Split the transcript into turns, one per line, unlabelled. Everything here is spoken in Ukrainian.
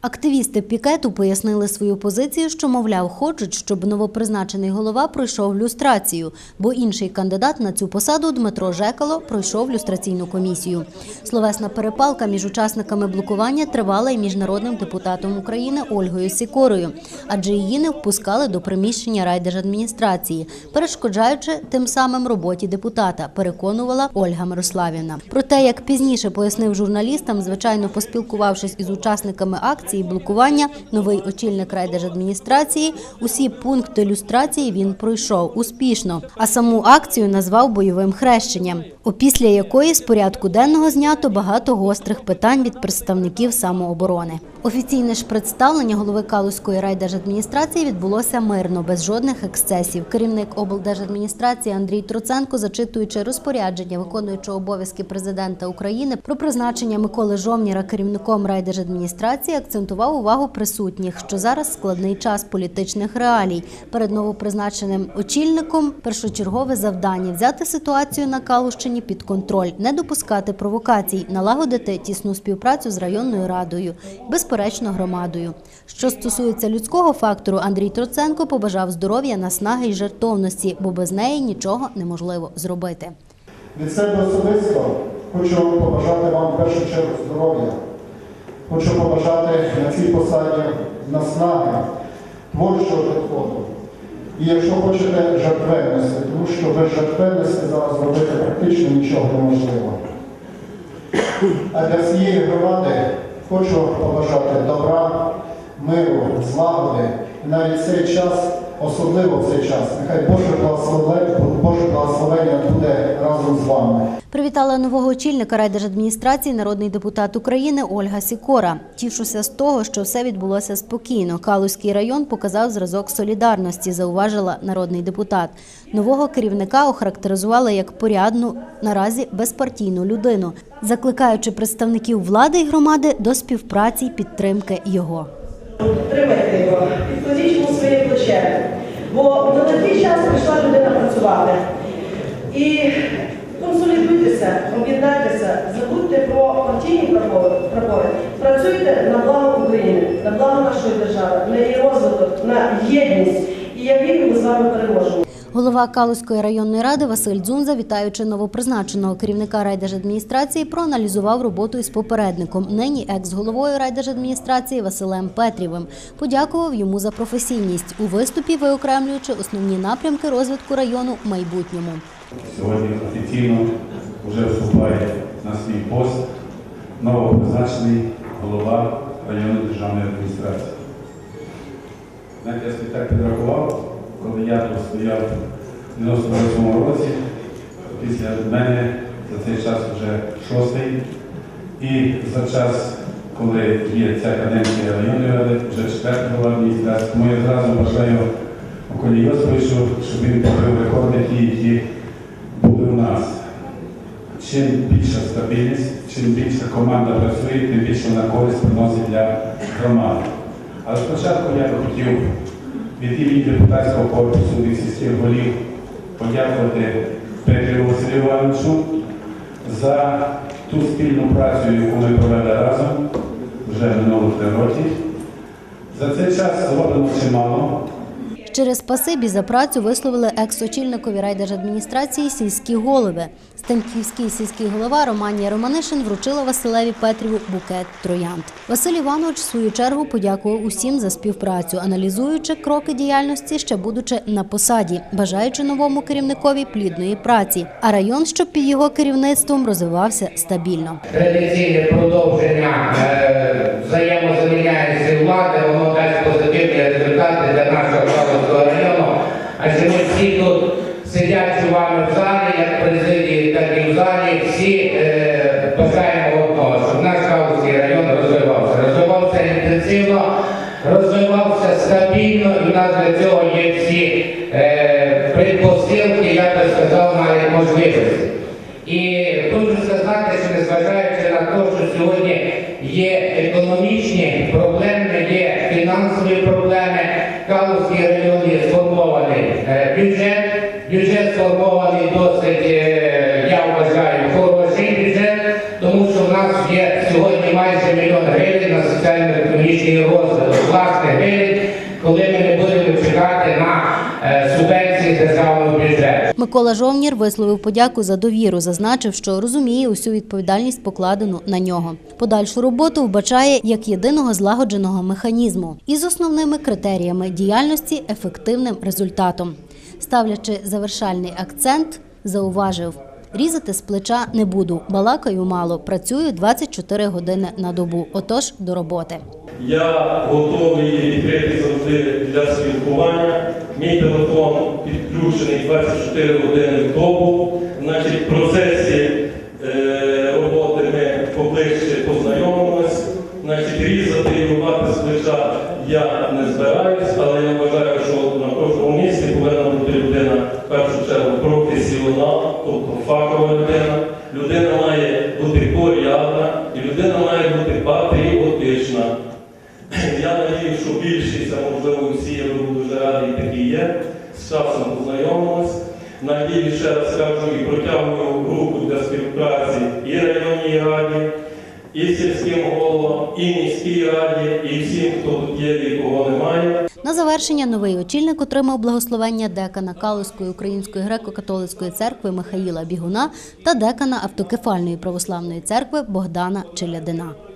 Активісти пікету пояснили свою позицію, що, мовляв, хочуть, щоб новопризначений голова пройшов люстрацію, бо інший кандидат на цю посаду Дмитро Жекало пройшов люстраційну комісію. Словесна перепалка між учасниками блокування тривала і між народним депутатом України Ольгою Сікорою, адже її не впускали до приміщення райдержадміністрації, перешкоджаючи тим самим роботі депутата, переконувала Ольга Мирославівна. Про те, як пізніше пояснив журналістам, звичайно, поспілкувавшись із учасниками акції блокування, новий очільник райдержадміністрації усі пункти люстрації він пройшов успішно, а саму акцію назвав бойовим хрещенням, опісля якої з порядку денного знято багато гострих питань від представників самооборони. Офіційне ж представлення голови Калузької райдержадміністрації відбулося мирно, без жодних ексцесів. Керівник облдержадміністрації Андрій Троценко, зачитуючи розпорядження виконуючого обов'язки президента України про призначення Миколи Жовніра керівником райдержадміністрації, акцентував увагу присутніх, що зараз складний час політичних реалій. Перед новопризначеним очільником першочергове завдання взяти ситуацію на Калущині під контроль, не допускати провокацій, налагодити тісну співпрацю з районною радою, безперечно, громадою. Що стосується людського фактору, Андрій Троценко побажав здоров'я, наснаги й жертовності, бо без неї нічого неможливо зробити.
Від себе особисто хочу побажати вам в першу чергу здоров'я. Хочу побажати на цій посаді наснаги, творчого підходу. І якщо хочете жертвенності, тому що без жертвенності зараз зробити практично нічого неможливо. А для всієї громади хочу побажати добра, миру, злагоди. І навіть цей час, особливо в цей час, нехай Боже благословення, Боже благословення буде разом з вами.
Привітала нового очільника райдержадміністрації народний депутат України Ольга Сікора. Тішуся з того, що все відбулося спокійно. Калузький район показав зразок солідарності, зауважила народний депутат. Нового керівника охарактеризувала як порядну, наразі безпартійну людину, закликаючи представників влади і громади до співпраці й підтримки його.
Підтримайте його, підкладіть йому своє плече. Бо на такий час прийшла людина працювати. І консолідуйтеся, об'єднайтеся, забудьте про партійні прапори. Працюйте на благо України, на благо нашої держави, на її розвиток, на єдність. І я вірю, ми з вами переможемо.
Голова Калузької районної ради Василь Дзунза, вітаючи новопризначеного керівника райдержадміністрації, проаналізував роботу із попередником, нині екс-головою райдержадміністрації Василем Петрівим. Подякував йому за професійність у виступі, виокремлюючи основні напрямки розвитку району в майбутньому.
Сьогодні офіційно вже вступає на свій пост новопризначений голова районної державної адміністрації. Знаєте, я так підрахував, коли я тут стояв в 98 році, після мене за цей час вже шостий. І за час, коли є ця каденція районної ради, вже четверта голова адміністрації. Тому я зразу бажаю Миколі Йосифовичу, щоб він побив рекорди ті, які були у нас. Чим більша стабільність, чим більша команда працює, тим більше на користь приносить для громади. Але спочатку я би хотів від імені депутатського корпусу від сільських голів подякувати Петрі Василю Івановичу за ту спільну працю, яку ми провели разом вже минулих три році. За цей час зроблено чимало.
Через спасибі за працю висловили екс-очільникові райдержадміністрації сільські голови. Станківський сільський голова Романія Романишин вручила Василеві Петріву букет троянд. Василь Іванович в свою чергу подякував усім за співпрацю, аналізуючи кроки діяльності, ще будучи на посаді, бажаючи новому керівникові плідної праці. А район, щоб під його керівництвом розвивався стабільно.
традиційне продовження е, взаємозаміняємості влади, воно дасть позитивні результати для нашого Калинського району. Адже ми всі тут сидячи вами в залі, як президії, так і в залі, всі е, бажаємо одного, щоб наш Калинський район розвивався. Розвивався інтенсивно, розвивався стабільно, і в нас для цього є всі е, предпосилки, я би сказав, навіть можливості. І хочу сказати, що незважаючи на те, що сьогодні є економічні проблеми, є фінансові проблеми, Калузький район є сформований е, бюджет. Бюджет сформований досить, е, я вважаю, хороший бюджет, тому що в нас є сьогодні майже мільйон гривень на соціально-економічний розвиток власне гривень, коли ми не будемо чекати на е, субвенції державного.
Микола Жовнір висловив подяку за довіру, зазначив, що розуміє усю відповідальність покладену на нього. Подальшу роботу вбачає як єдиного злагодженого механізму із основними критеріями діяльності ефективним результатом. Ставлячи завершальний акцент, зауважив. Різати з плеча не буду, балакаю мало, працюю 24 години на добу. Отож до роботи.
Я готовий і відкритий завжди для спілкування. Мій телефон підключений 24 години в добу. Значить, в процесі е, роботи ми поближче познайомимось. Значить, різати і рубати з плеча я не збираюсь, але я вважаю, що на кожному місці повинна бути людина в першу чергу професіонал, тобто фахова людина. Людина має бути порядна і людина має бути патріотична. Я надію, що більшість, а можливо всі, я буду дуже радий, такі є. З часом познайомились. Надію, ще раз скажу, і протягую руку для співпраці і районній раді, і сільським головам, і міській раді, і всім, хто тут є і кого немає.
На завершення новий очільник отримав благословення декана Калузької української греко-католицької церкви Михаїла Бігуна та декана автокефальної православної церкви Богдана Челядина.